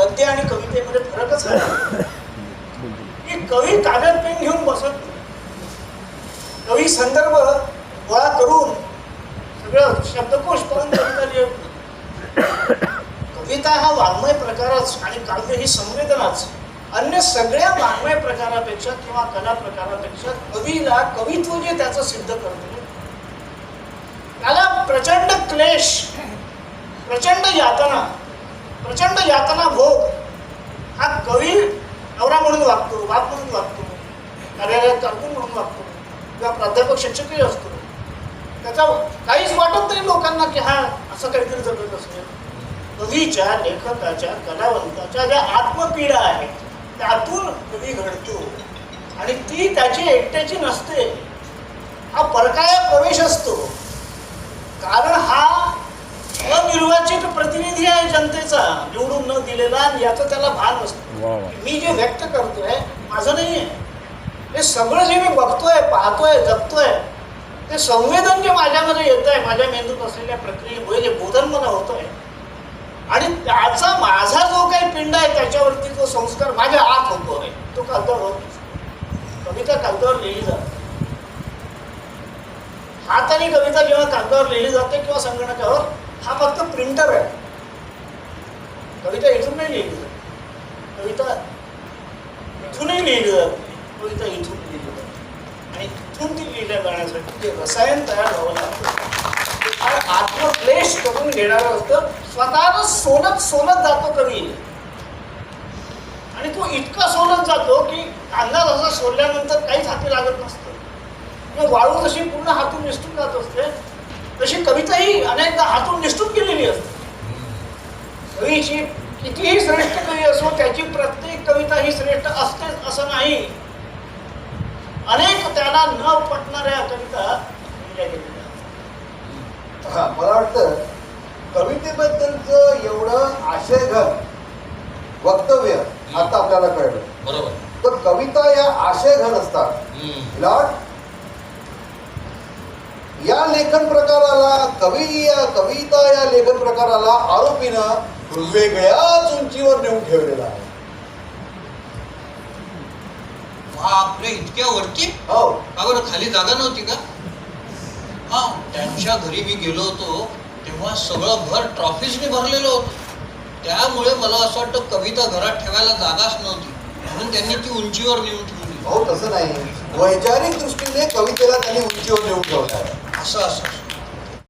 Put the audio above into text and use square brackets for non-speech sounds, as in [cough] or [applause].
गद्य आणि कवितेमध्ये फरकच आहे की [laughs] कवी कागद पेन घेऊन बसत. कवी संदर्भ गोळा करून सगळं शब्दकोश करून कविता लिहित. कविता हा वाङ्मय प्रकारच आणि काव्य ही संवेदनाच अन्य सगळ्या वाङ्मय प्रकारापेक्षा किंवा कला प्रकारापेक्षा कवीला कवित्व जे त्याचं सिद्ध करतो त्याला प्रचंड क्लेश प्रचंड यातना प्रचंड यातना भोग. हा कवी नवरा म्हणून वागतो बाप म्हणून वागतो कार्यालयात कारकून म्हणून वागतो किंवा प्राध्यापक शिक्षकही असतो. त्याचा काहीच वाटत नाही लोकांना की हा असं काहीतरी जगत असेल. कवीच्या लेखकाच्या कलावंताच्या ज्या आत्मपीडा आहेत त्यातून कवी घडतो. आणि ती त्याची एकट्याची नसते. हा परकाया प्रवेश असतो कारण हा अनिर्वाचित प्रतिनिधी आहे जनतेचा निवडून न दिलेला आणि याचं त्याला भान वा मी जे व्यक्त करतोय माझं नाही आहे. हे सगळं जे मी बघतोय पाहतोय जगतोय ते संवेदन जे माझ्यामध्ये येत आहे माझ्या मेंदूत असलेल्या प्रक्रियेमुळे जे बोधन मला होतंय आणि त्याचा माझा जो काही पिंड आहे त्याच्यावरती जो संस्कार माझ्या आत होतो आहे तो कागदावर होत. कविता कागदावर लिहिली जाते. हाताने कविता जेव्हा कागदावर लिहिली जाते किंवा संगणकावर हा फक्त प्रिंटर आहे. कविता इथून नाही लिहिली. कविता इथूनही लिहिली. जाते कविता इथून लिहिली. जाते आणि तिथून ती लिहिल्या जाण्यासाठी ते रसायन तयार व्हावं लागतं. ते फार आत्मक्लेश करून घेणारं असतं. स्वतःच सोलत सोलत जातो कवी. आणि तो इतका सोलत जातो की कांदा जसा सोडल्यानंतर काहीच हाती लागत नसतं. किंवा वाळू जशी पूर्ण हातून निसटून जात असते तशी कविताही अनेकदा हातून निसटून गेलेली असते. कवीची कितीही श्रेष्ठ कवी असो त्याची प्रत्येक कविता ही श्रेष्ठ असतेच असं नाही. अनेक त्याला न पटणाऱ्या कविता. हा मला वाटतं कवितेबद्दलचं एवढं आशयघन वक्तव्य आता आपल्याला कळलं. बरोबर. तर कविता या आशयघन असतात. या लेखन प्रकाराला कवी या कविता या लेखन प्रकाराला आरोपीनं वेगळ्याच उंचीवर नेऊन ठेवलेला आहे. बापरे इतक्या वरती? हो. बरं खाली जागा नव्हती का? हा त्यांच्या घरी मी गेलो होतो तेव्हा सगळं घर ट्रॉफीजने भरलेलं होतं. त्यामुळे मला असं वाटतं कविता घरात ठेवायला जागाच नव्हती. म्हणून त्यांनी ती उंचीवर नेऊन ठेवली. हो तसं नाही. वैचारिक दृष्टीने कवितेला त्यांनी उंचीवर नेऊन ठेवलं असं असं.